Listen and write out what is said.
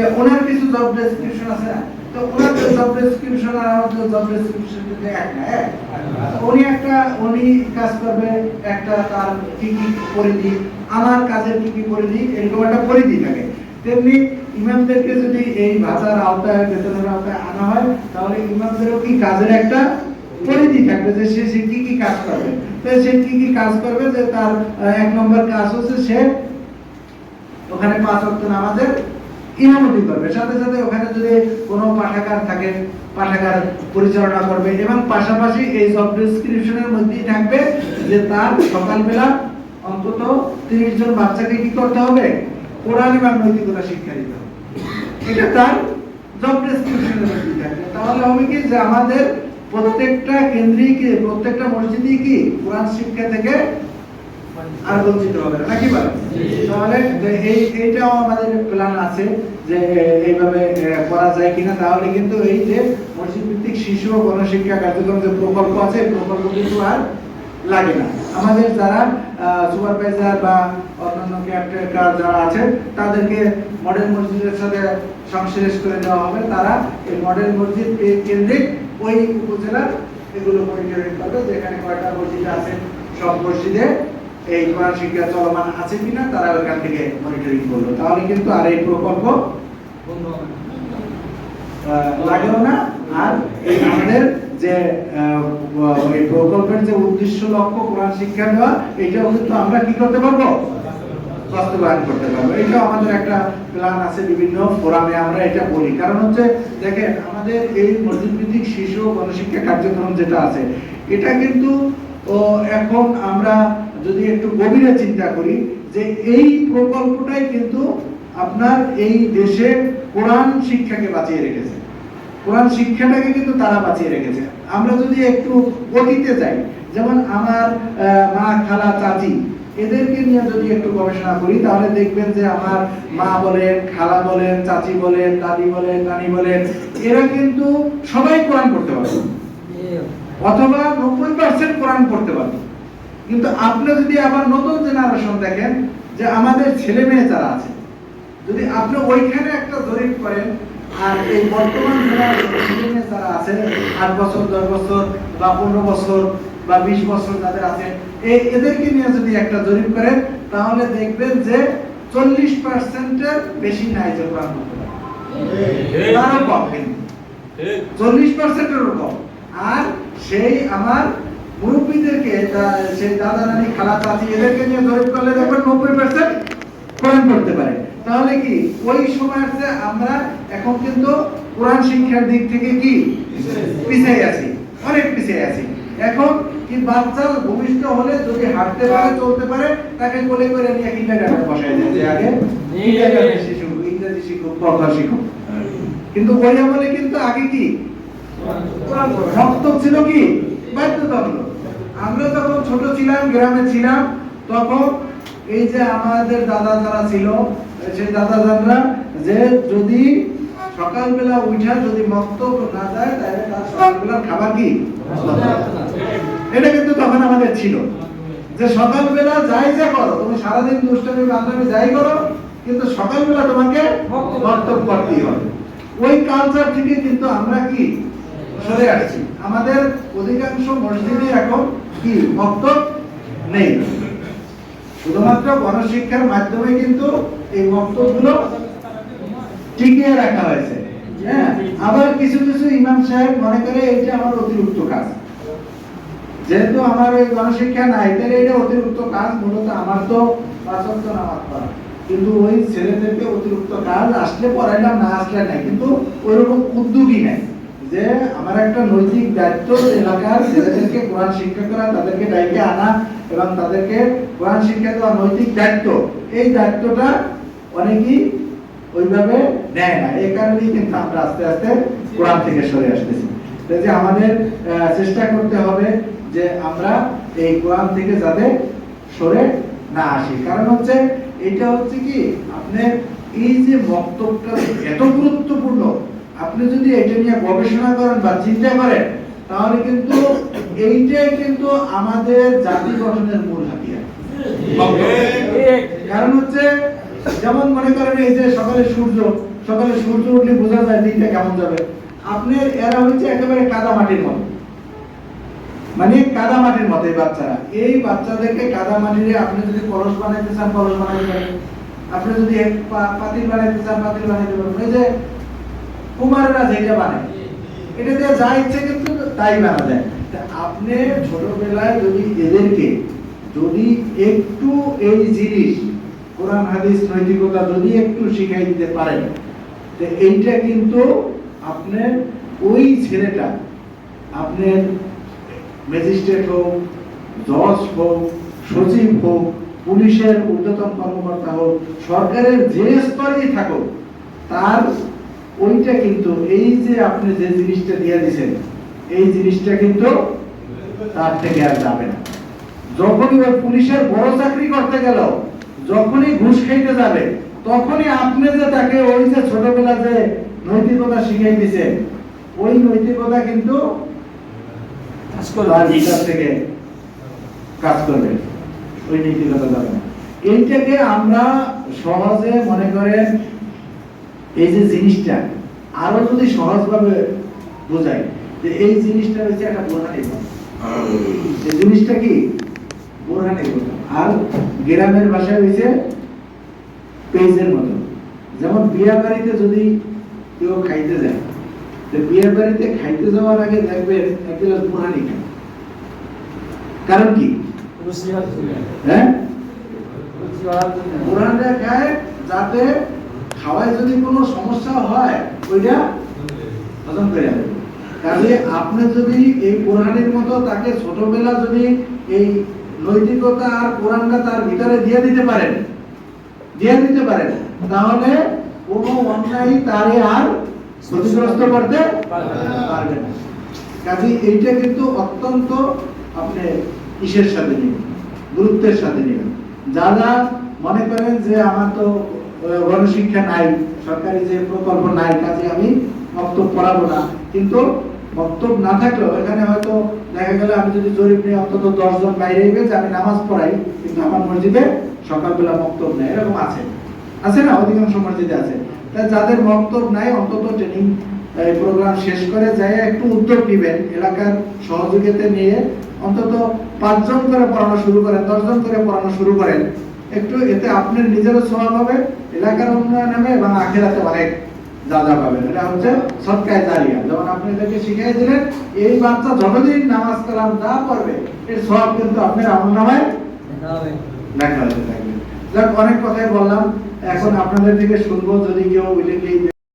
তো ওনার কিছু job description আছে না? তো ওনার জব ডেসক্রিপশন আর আমাদের জব ডেসক্রিপশন কিন্তু এক না এক উনি একটা, উনি কাজ করবে, একটা তার কি কি পরিধি আমার কাজের কি কি পরিধি এরকম একটা পরিধি থাকে। তেমনি ইমামদেরকে যদি এই ভাষার আওতায়, বেতনের আওতায় আনা হয়, তাহলে ইমামদেরও কি কাজের একটা পরিধি থাকবে যে সে সে কি কি কাজ করবে? তো সে কি কি কাজ করবে যে তার এক নম্বর কাজ হচ্ছে সে ওখানে পাঁচ ওয়াক্ত নামাজের ইমামতি করবে। সাথে সাথে ওখানে যদি কোনো পাঠাগার থাকে, পাঠাগার পরিচালনা করবে এবং পাশাপাশি এই জব ডেসক্রিপশনের মধ্যেই থাকবে যে তার সকালবেলা অন্তত তিরিশ জন বাচ্চাকে কি করতে হবে? কোরআন এবং নৈতিকতা শিক্ষা দিতে হবে। এটা তার জব ডেসক্রিপশনের মধ্যেই থাকবে। তাহলে হবে কি যে আমাদের প্রত্যেকটা কেন্দ্রিক প্রত্যেকটা মসজিদেই কি কোরআন শিক্ষা থেকে আর বঞ্চিত হবে না নাকি বলেন তাহলে এই এইটাও আমাদের প্ল্যান আছে যে এইভাবে করা যায় কিনা। তাহলে কিন্তু এই যে মসজিদ ভিত্তিক শিশু ও গণশিক্ষা কার্যক্রম যে প্রকল্প আছে প্রকল্প কিন্তু আর লাগে না। আমাদের যারা সুপারভাইজার বা অন্যান্য কেয়ারটেকার যারা আছে তাদেরকে মডেল মসজিদের সাথে সংশ্লেষ করে দেওয়া হবে। তারা এই মডেল মসজিদ কেন্দ্রিক ওই উপজেলার এগুলো মনিটরিং করবে যেখানে কয়টা মসজিদ আছে সব মসজিদে এই কোরআন শিক্ষা চলমান আছে কিনা তারা ওইখান থেকে মনিটরিং করল। তাহলে কিন্তু আর এই প্রকল্প না। আর এই আমাদের যে এই প্রকল্পের যে উদ্দেশ্য, লক্ষ্য কোরআন শিক্ষা দেওয়া কিন্তু আমরা কি করতে পারব? বাস্তবায়ন করতে পারব। এটাও আমাদের একটা প্ল্যান আছে বিভিন্ন ফোরামে আমরা এটা বলি। কারণ হচ্ছে, দেখেন, আমাদের এই মসজিদ ভিত্তিক শিশু গণশিক্ষা কার্যক্রম যেটা আছে, এটা কিন্তু এখন আমরা যদি একটু গভীরে চিন্তা করি যে এই প্রকল্পটাই কিন্তু আপনার এই দেশে কোরআন শিক্ষাকে বাঁচিয়ে রেখেছে। কোরআন শিক্ষাটাকে কিন্তু তারা বাঁচিয়ে রেখেছে। আমরা যদি একটু অতীতে যাই যেমন আমার মা খালা চাচি এদেরকে নিয়ে যদি একটু গবেষণা করি তাহলে দেখবেন যে আমার মা বলেন খালা বলেন চাচি বলেন দাদি বলেন নানি বলেন এরা কিন্তু সবাই কোরআন পড়তে পারবে। অথবা নব্বই পার্সেন্ট কোরআন পড়তে পারবে। কিন্তু আপনি যদি আবার নতুন জেনারেশন দেখেন যে আমাদের ছেলে মেয়ে যারা আছে যদি আপনি ওইখানে একটা জরিপ করেন আর এই বর্তমান ছেলে মেয়ে যারা আছে আট বছর দশ বছর বা পনেরো বছর বা বিশ বছর যাদের আছে এই এদেরকে নিয়ে যদি একটা জরিপ করেন তাহলে দেখবেন যে চল্লিশ পার্সেন্টের বেশি নাই যে কোরআন পড়তে পারে তারও কম চল্লিশ পার্সেন্টেরও কম। আর সেই আমার মুরব্বীদেরকে সেই দাদা নানি, খালা চাচি, এদেরকে নিয়ে করলে দেখবেন নব্বই পার্সেন্ট পড়তে পারে। তাহলে কি, ওই আমরা এখন কিন্তু কোরআন শিক্ষার দিক থেকে কি? পিছিয়ে আছি, অনেক পিছিয়ে আছি। এখন কি ভূমিষ্ঠ হলে যদি হাঁটতে পারে, চলতে পারে, তাকে কোলে করে নিয়ে কিন্ডারগার্টেন দেয়। আগে শিশুক, ইংরেজি পড়া শিখুক। কিন্তু ওই আমলে কিন্তু আগে কি? রক্ত ছিল কি? বাধ্যতামূলক আমরা যখন ছোট ছিলাম, গ্রামে ছিলাম, তখন এই যে আমাদের দাদা যারা ছিল, সেই দাদা দাদরা যে যদি সকালবেলা উঠা যদি মক্তব না যায়, তাহলে তার সকালবেলার খাবার কি? এটা কিন্তু তখন আমাদের ছিল। যে সকালবেলা যাই যা করো, তুমি সারাদিন দুষ্টামি বান্ধবী যাই করো, কিন্তু সকালবেলা তোমাকে মক্তব করতেই হবে। ওই কালচার থেকে কিন্তু আমরা কি সরে আসছি আমাদের অধিকাংশ মসজিদে এখন কি মক্তব নেই। শুধুমাত্র গণশিক্ষার মাধ্যমে কিন্তু এই বক্তব্যগুলো টিকিয়ে রাখা হয়েছে। হ্যাঁ? আবার কিছু কিছু ইমাম সাহেব মনে করে এটা আমার অতিরিক্ত কাজ। যেহেতু আমার ওই গণশিক্ষা নাই তাহলে এটা অতিরিক্ত কাজ মূলত আমার তো পাঁচ ওয়াক্ত নামাজ পড়া। কিন্তু ওই ছেলেদেরকে অতিরিক্ত কাজ আসলে পড়াইলাম, না আসলে নাই। কিন্তু ওইরকম উদ্যোগই নাই। যে আমার একটা নৈতিক দায়িত্ব এলাকার ছেলেদেরকে কোরআন শিক্ষা করা, তাদেরকে ডাইকে আনা এবং তাদেরকে কোরআন শিক্ষা দেওয়া নৈতিক দায়িত্ব, এই দায়িত্বটা অনেকেই ওইভাবে নেয় না। এই কারণেই কিন্তু আমরা আস্তে আস্তে কোরআন থেকে সরে আসতেছি। যে আমাদের চেষ্টা করতে হবে যে আমরা এই কোরআন থেকে যাতে সরে না আসি। কারণ হচ্ছে, এটা হচ্ছে কি, আপনি এই যে বক্তব্যটা এত গুরুত্বপূর্ণ আপনি যদি এটা নিয়ে গবেষণা করেন বা চিন্তা করেন, তাহলে কিন্তু এইটাই কিন্তু আমাদের জাতি গঠনের মূল হাতিয়ার। কারণ হচ্ছে, যেমন মনে করেন এই যে সকালে সূর্য সকালে সূর্য উঠলে বোঝা যায় দিনটা কেমন যাবে। আপনার এরা হচ্ছে একেবারে কাদা মাটির মতো। মানে কাদা মাটির মতো এই বাচ্চারা। এই বাচ্চাদেরকে কাদা মাটিরে আপনি যদি কলস বানাইতে চান, কলস বানাইতে পারেন। আপনি যদি পাতিল বানাইতে চান, পাতিল বানাইতে পারেন। ওই যে কুমারেরা যেটা বানায়, এটা দিয়ে যা ইচ্ছে কিন্তু তাই বানা যায়। আপনি ছোটবেলায় যদি এদেরকে, যদি একটু এই জিনিস, কোরআন, হাদিস, নৈতিকতা যদি একটু শিখাই দিতে পারেন, তো এইটা কিন্তু আপনার ওই ছেলেটা, আপনার ম্যাজিস্ট্রেট হোক, জজ হোক, সচিব হোক, পুলিশের ঊর্ধ্বতন কর্মকর্তা হোক, সরকারের যে স্তরেই থাকুক, তার ওইটা কিন্তু এই যে আপনি যে জিনিসটা দিয়ে দিয়েছেন এই জিনিসটা কিন্তু তার থেকে আর যাবে না। যখনই ওই পুলিশের বড় চাকরি করতে গেল যখনই ঘুষ খাইতে যাবে তখনই আপনি যে তাকে ওই যে ছোটবেলা যে নৈতিকতা শিখাই দিয়েছেন ওই নৈতিকতা কিন্তু থেকে কাজ করবে। ওই নৈতিকতা যাবে না। এইটাকে আমরা সহজে মনে করেন এই যে জিনিসটা আরও যদি সহজভাবে বোঝাই যে এই জিনিসটা হচ্ছে একটা বোরহানি গুণ। এই জিনিসটা কি? বোরহানি। আর গ্রামের ভাষায় হয়েছে পেজের মতো। যেমন বিয়া বাড়িতে যদি কেউ খাইতে যায় তো বিয়ে বাড়িতে খাইতে যাওয়ার আগে দেখবেন এক গ্লাস বোরহানি খায় কারণ কি? হ্যাঁ? বোরহানটা খায় যাতে খাওয়ায় যদি কোনো সমস্যা হয়, ওইটা হজম করে যাবে কাজে আপনি যদি এই কোরআনের মতো তাকে ছোটবেলা যদি এই নৈতিকতা আর কোরআনটা তার ভিতরে দিয়ে দিতে পারেন, দিয়ে দিতে পারেন, তাহলে কোনো অন্যায় তারে আর ক্ষতিগ্রস্ত করতে পারবে না। কাজে এইটা কিন্তু অত্যন্ত আপনি ইসের সাথে নেবেন, গুরুত্বের সাথে নেবেন। যারা মনে করেন যে আমার তো গণশিক্ষা নাই, সরকারি যে প্রকল্প নাই, কাজে আমি বক্তব্য পড়াবো না। কিন্তু বক্তব্য না থাকলেও এখানে হয়তো দেখা গেল আমি যদি জরিপ নিয়ে অন্তত দশজন বাইরে গেছে আমি নামাজ পড়াই, কিন্তু আমার মসজিদে সকালবেলা বক্তব্য নেই, এরকম আছে। আছে না? অধিকাংশ মসজিদে আছে। তা যাদের বক্তব্য নাই, অন্তত ট্রেনিং প্রোগ্রাম শেষ করে যাই একটু উদ্যোগ নেবেন। এলাকার সহযোগিতা নিয়ে অন্তত পাঁচজন করে পড়ানো শুরু করেন, দশজন করে পড়ানো শুরু করেন। একটু এতে আপনার নিজেরও স্বভাব হবে, এলাকার উন্নয়ন হবে এবং আখেরাতে অনেক যা যা পাবেন। এটা হচ্ছে সৎকায় জারিয়া। যেমন আপনি এদেরকে শিখিয়ে দিলেন, এই বাচ্চা যতদিন নামাজ কালাম না পড়বে, এর সব কিন্তু আপনার আমল নামায় দেখা হতে অনেক কথাই বললাম। এখন আপনাদের থেকে শুনব, যদি কেউ ইলেকট্রিক